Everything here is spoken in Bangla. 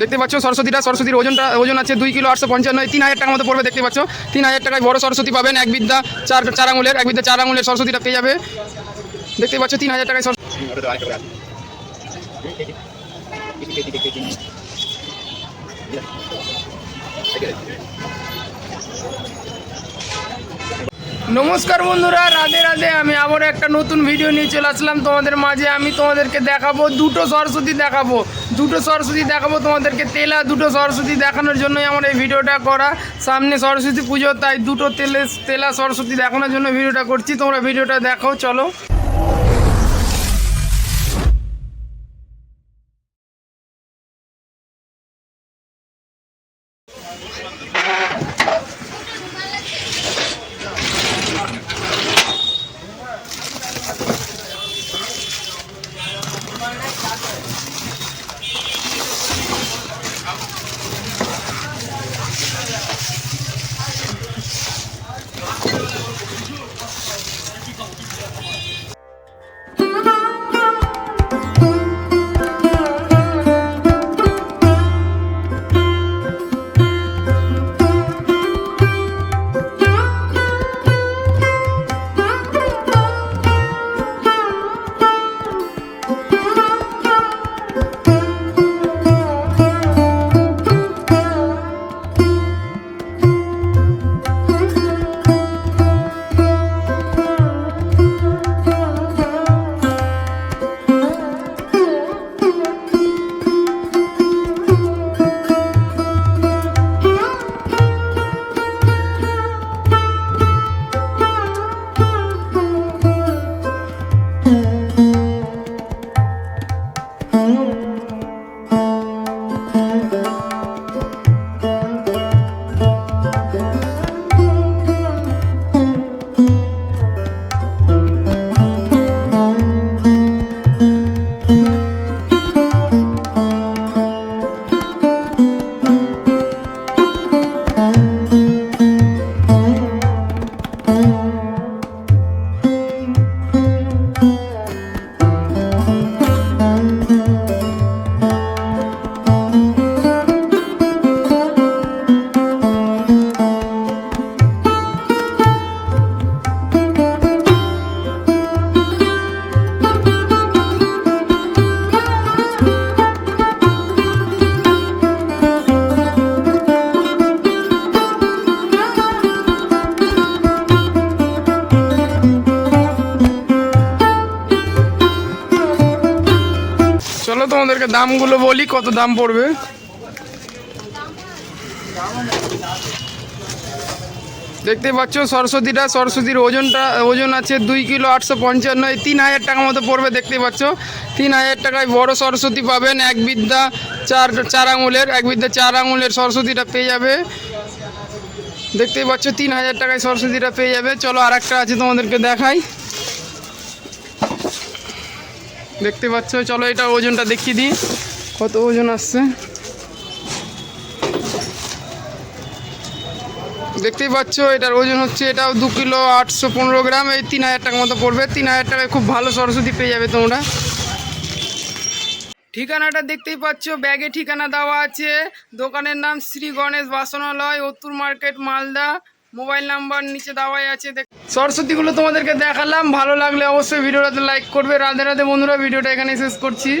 দেখতে পাচ্ছ, সরস্বতীটা, সরস্বতীর ওজনটা, ওজন আছে দুই কিলো আটশো পঞ্চান্ন। তিন হাজার টাকার মতো পড়বে, দেখতে পাচ্ছ। তিন হাজার টাকায় বড় সরস্বতী পাবেন, এক বিদ্যা, চার চার আঙুলের, এক বিদ্যা, চার আঙুলের সরস্বতীটা পেয়ে যাবে। দেখতে পাচ্ছ, তিন হাজার টাকায় সরস্বতী নমস্কার বন্ধুরা, রাধে রাধে। আমি আবার একটা নতুন ভিডিও নিয়ে চলে আসলাম। তোমাদের মাঝে আমি তোমাদেরকে দেখাবো, দুটো সরস্বতী দেখাবো। দুটো সরস্বতী দেখাবো তোমাদেরকে তেলা, দুটো সরস্বতী দেখানোর জন্যই আমার এই ভিডিওটা করা। সামনে সরস্বতী পুজো, তাই দুটো তেলে, তেলা সরস্বতী দেখানোর জন্য ভিডিওটা করছি। তোমরা ভিডিওটা দেখো, চলো। চলো তোমাদেরকে দামগুলো বলি, কত দাম পড়বে? দেখতে পাচ্ছ, সরস্বতীটা, সরস্বতীর ওজনটা, ওজন আছে দুই কিলো আটশো পঞ্চান্ন, এই তিন হাজার টাকা মতো পড়বে, দেখতে পাচ্ছ। তিন হাজার টাকায় বড় সরস্বতী পাবেন, এক বিদ্যা চার চার আঙুলের, এক বিদ্যা চার আঙুলের সরস্বতীটা পেয়ে যাবে। দেখতেই পাচ্ছ, তিন হাজার টাকায় সরস্বতীটা পেয়ে যাবে। চলো আর একটা আছে তোমাদেরকে দেখাই। দেখতে পাচ্ছ? চলো এটা ওজনটা দেখিয়ে দিই। কত ওজন আসছে? দেখতেই পাচ্ছ, এটার ওজন হচ্ছে, এটাও দু কিলো আটশো পনেরো গ্রাম, এই তিন হাজার টাকার মতো পড়বে। তিন হাজার টাকায় খুব ভালো সরস্বতী পেয়ে যাবে তোমরা। ঠিকানাটা দেখতেই পাচ্ছ, ব্যাগে ঠিকানা দেওয়া আছে। দোকানের নাম শ্রী গণেশ বাসনালয় উত্তর মার্কেট, মালদা। মোবাইল নাম্বার নিচে দেওয়াই আছে সরস্বতীগুলো তোমাদেরকে দেখালাম, ভালো লাগলে অবশ্যই ভিডিওটাতে লাইক করবে। রাধে রাধে বন্ধুরা, ভিডিওটা এখানে শেষ করছি।